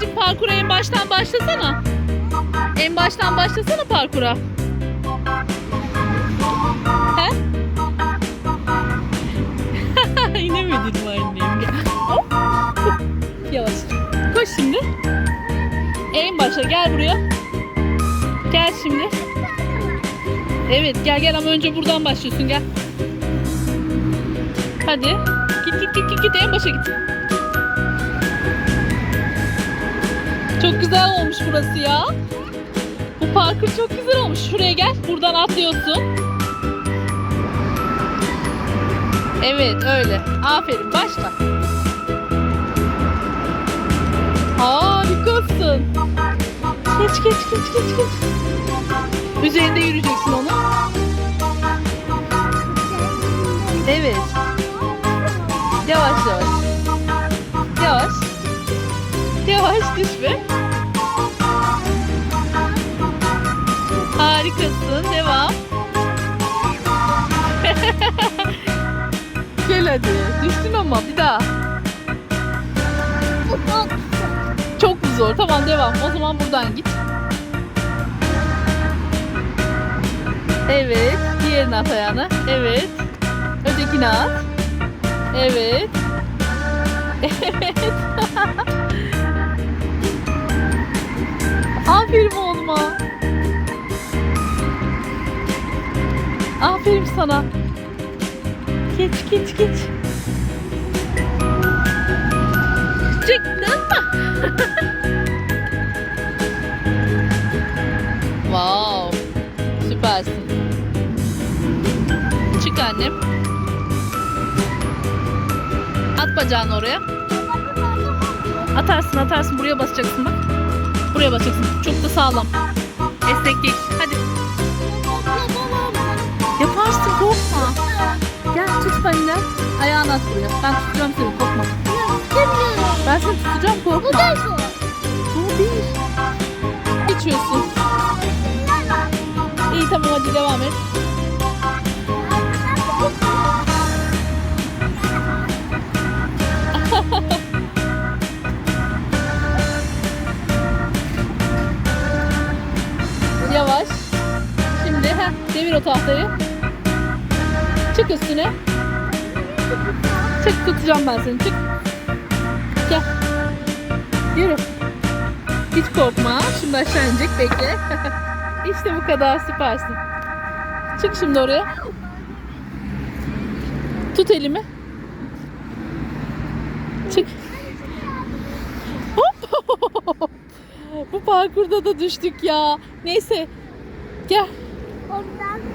parkura en baştan başlasana. En baştan başlasana parkura. He? Yine mi dedim annem? Hop. Yavaş. Koş şimdi. En başa gel buraya. Gel şimdi. Evet gel gel ama önce buradan başlıyorsun gel. Hadi. Git git git git, git en başa git. Çok güzel olmuş burası ya. Bu parkur çok güzel olmuş. Şuraya gel. Buradan atlıyorsun. Evet öyle. Aferin başla. Harikasın. Geç geç geç geç geç. Üzerinde yürüyeceksin onu. Evet. Yavaş yavaş. Yavaş. Yavaş düşme. Harikasın. Devam. Gel hadi. Düştün ama bir daha. Çok mu zor? Tamam devam. O zaman buradan git. Evet. Diğerini at ayağına. Evet. Ötekini at. Evet. Evet. Aferin oğluma. Aferin sana. Geç geç geç. Çıktın mı? wow. Süpersin. Çık annem. At bacağını oraya. Atarsın atarsın. Buraya basacaksın bak. Buraya basacaksın. Çok da sağlam. Esnek değil. Hadi. At buraya. Ben tutacağım seni korkma. Ben seni tutacağım korkma. Bu değil. Geçiyorsun. İyi tamam hadi devam et. Yavaş. Şimdi heh, devir o tahtayı. Çık üstüne. Çık tutacağım ben seni. Çık. Gel. Yürü. Hiç korkma. Şimdi aşağı inecek. Bekle. işte bu kadar süpersin. Çık şimdi oraya. Tut elimi. Çık. Hop. bu parkurda da düştük ya. Neyse. Gel. Ondan